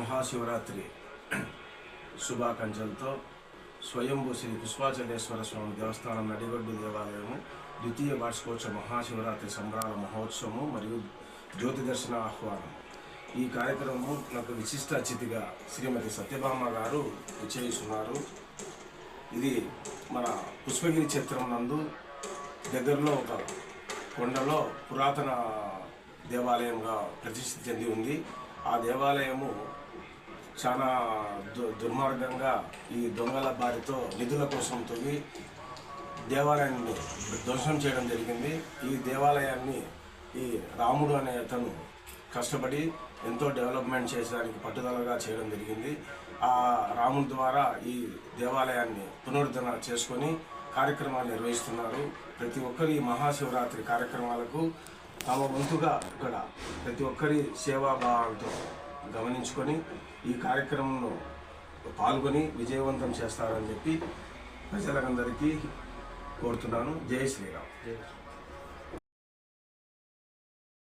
మహాశివరాత్రి శుభాకాంక్షలతో స్వయంభూ శ్రీ పుష్పాచలేశ్వర స్వామి దేవస్థానం నడిగొడ్డు దేవాలయము ద్వితీయ వార్షికోత్సవ మహాశివరాత్రి సంబరాల మహోత్సవము మరియు జ్యోతి దర్శన ఆహ్వానం. ఈ కార్యక్రమము నాకు విశిష్ట అతిథిగా శ్రీమతి సత్యభామ గారు విచ్చేస్తున్నారు ఇది మన పుష్పగిరి చిత్రం నందు దగ్గరలో ఒక కొండలో పురాతన దేవాలయంగా ప్రతిష్ఠి చెంది ఉంది. ఆ దేవాలయము చాలా దు దుర్మార్గంగా ఈ దొంగల బారితో నిధుల కోసం తొగి దేవాలయాన్ని ధ్వంసం చేయడం జరిగింది. ఈ దేవాలయాన్ని ఈ రాముడు అనే అతను కష్టపడి ఎంతో డెవలప్మెంట్ చేసేదానికి పట్టుదలగా చేయడం జరిగింది. ఆ రాముడి ద్వారా ఈ దేవాలయాన్ని పునరుద్ధరణ చేసుకొని కార్యక్రమాలు నిర్వహిస్తున్నారు. ప్రతి ఒక్కరు ఈ మహాశివరాత్రి కార్యక్రమాలకు తమ వంతుగా ఇక్కడ ప్రతి ఒక్కరి సేవాభావంతో గమనించుకొని ఈ కార్యక్రమంలో పాల్గొని విజయవంతం చేస్తారని చెప్పి ప్రజలందరికీ కోరుతున్నాను. జై శ్రీరామ్.